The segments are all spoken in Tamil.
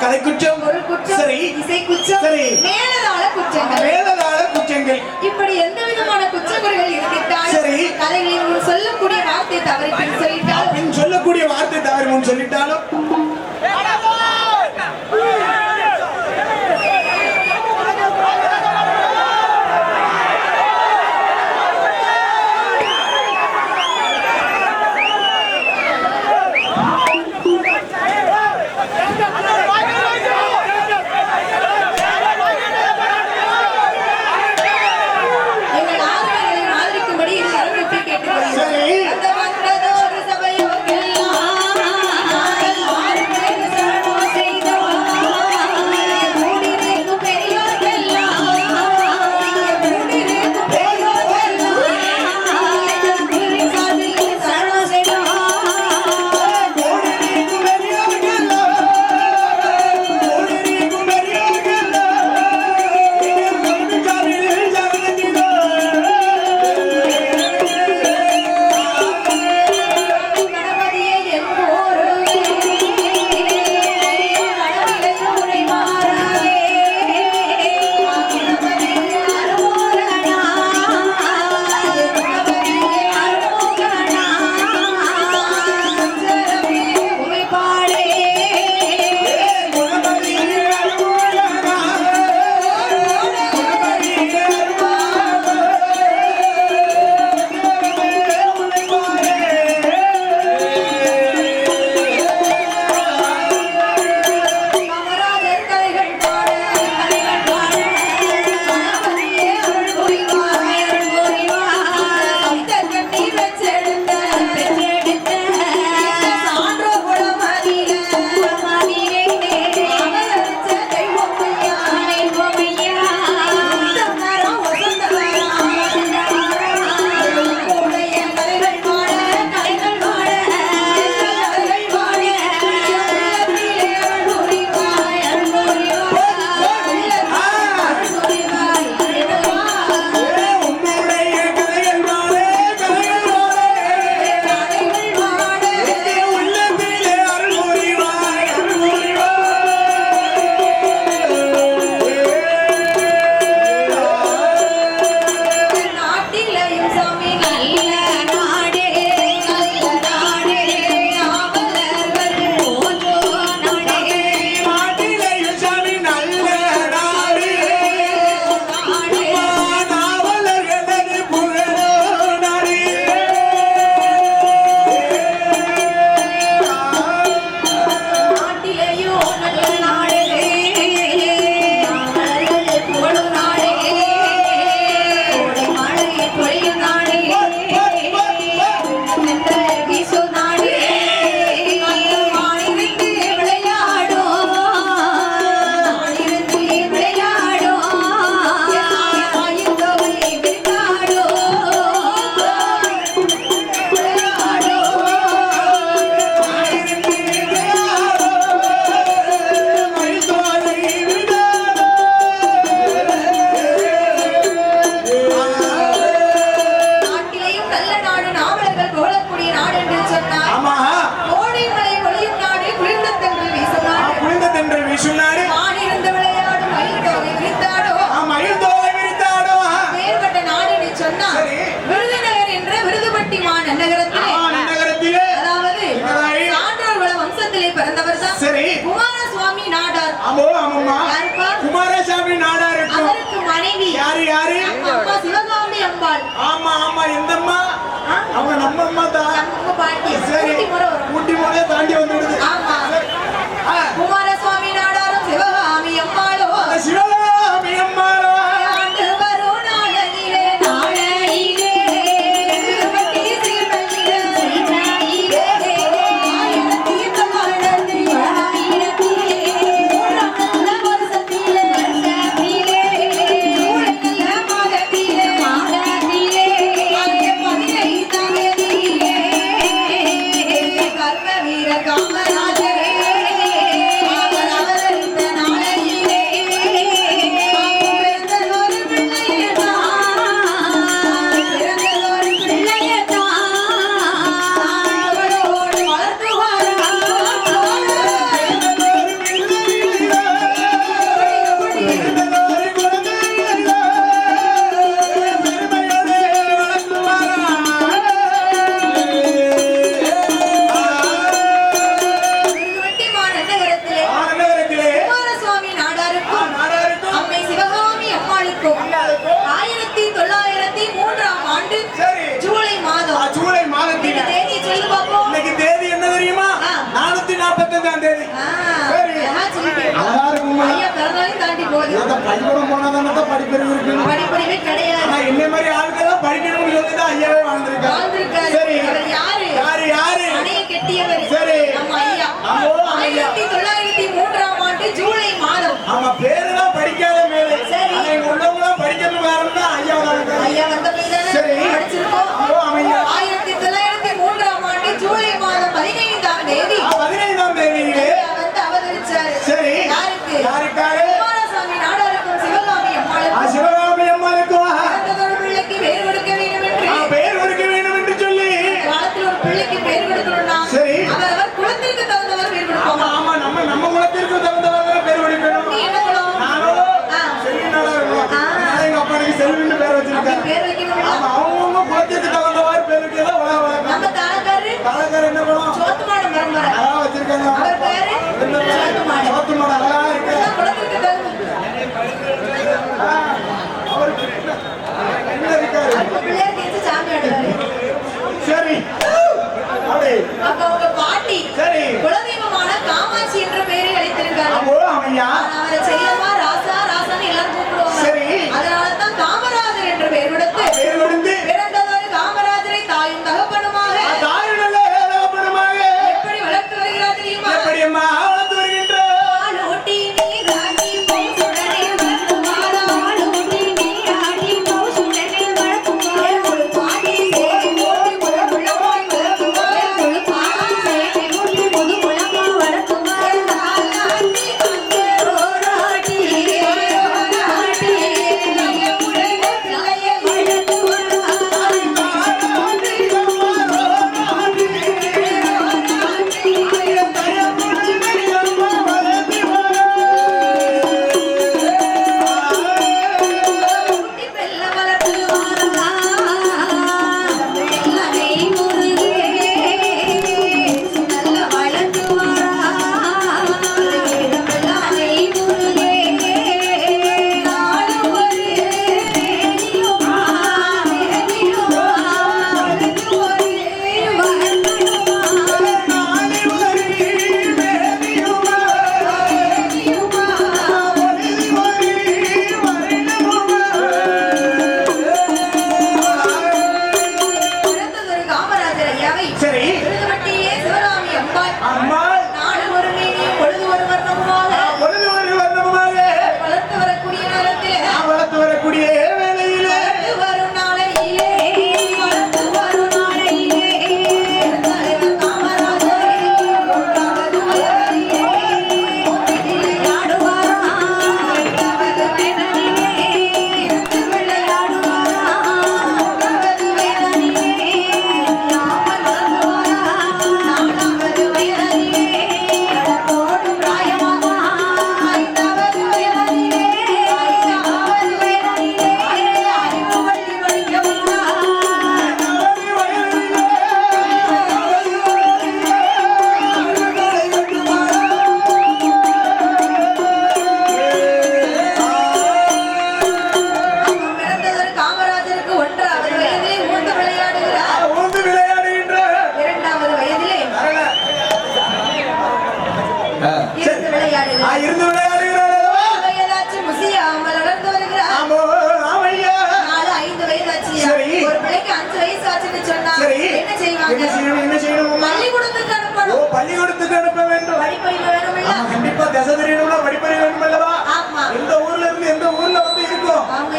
கலை குற்றம் ஒரு குற்றம் சரி. இசை குற்றம் சரி. மேலதாள குற்றங்கள். மேலதாள குற்றங்கள். இப்படி எந்த விதமான குற்றங்கள் இருக்கிட்டால் சரி கலைகளில் சொல்லக்கூடிய வார்த்தை தவறி பின் சொல்லிட்டால் பின் சொல்லக்கூடிய வார்த்தை தவறி முன் சொல்லிட்டாலும். ஆமோ ஆமாம்மா குமாரசாமி நாடா இருக்கும் அவருக்கு மனைவி. யாரு யாரு? அம்மா சிவகாமி அம்பாள். ஆமா ஆமா எந்தம்மா அவங்க நம்ம அம்மா தான். நம்ம பாட்டி. சரி. என்ன மாதிரி ஆளுக்கு தான் படிக்கணும்னு சொல்லி தான் ஐயாவே வாழ்ந்திருக்காரு. சரி. யாரு? யாரு யாரு? கெட்டியவர். சரி. நம்ம ஐயா. ஆயிரத்தி தொள்ளாயிரத்தி மூன்றாம் ஆண்டு ஜூலை மாதம். பேரு தான் படிக்காத மேலே. சரி. உள்ளவங்களாம் படிக்கணும் வேறம்னா ஐயா வளர்ந்தாங்க ஐயா வந்த பிறகு சரி. படிச்சிருக்கோம். ஆயிரத்தி தொள்ளாயிரத்தி மூன்றாம் ஆண்டு ஜூலை மாதம் பதினைந்தாம் தேதி. பதினைந்தாம் தேதியிலே வந்து அவதரிச்சாரு. சரி. யாருக்கு? யாருக்காரு? சரி. அப்ப உங்க பாட்டி சரி. குலதெய்வமான காமாட்சி என்ற பெயரை அழைத்திருக்காரு அவரை செல்லமா ராசா? ராசான்னு எல்லாரும் கூப்பிடுவாங்க. அதனால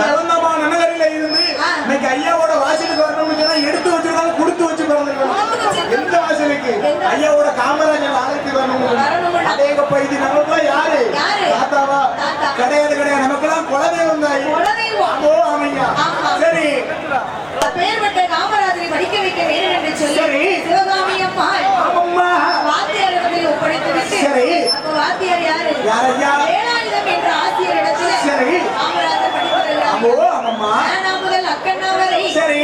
கலந்தமா நகரில இருந்து இன்னைக்கு ஐயாவோட வாசலுக்கு வரணும்னு எடுத்து வச்சிருக்காங்க கொடுத்து வச்சிருக்காங்க எந்த வாசலுக்கு? ஐயாவோட காமராஜர் வாசலுக்கு வரணும் அடேங்கப்பா இது நமக்குலாம் யாரு? தாத்தாவா? கிடையாது கிடையாது. நமக்கெல்லாம் குழந்தை வந்தாய் ஓ அமையா சரி. பேர்பட்ட காமராஜரை படிக்க வைக்க வேண்டும் என்று சொல்லி சிவகாமி அம்மா வாத்தியார் ஒப்படைத்து விட்டு வாத்தியார் யாரு? யார் ஐயா? முதல் அம்மா முதல் அக்கண்ணா வரை சரி.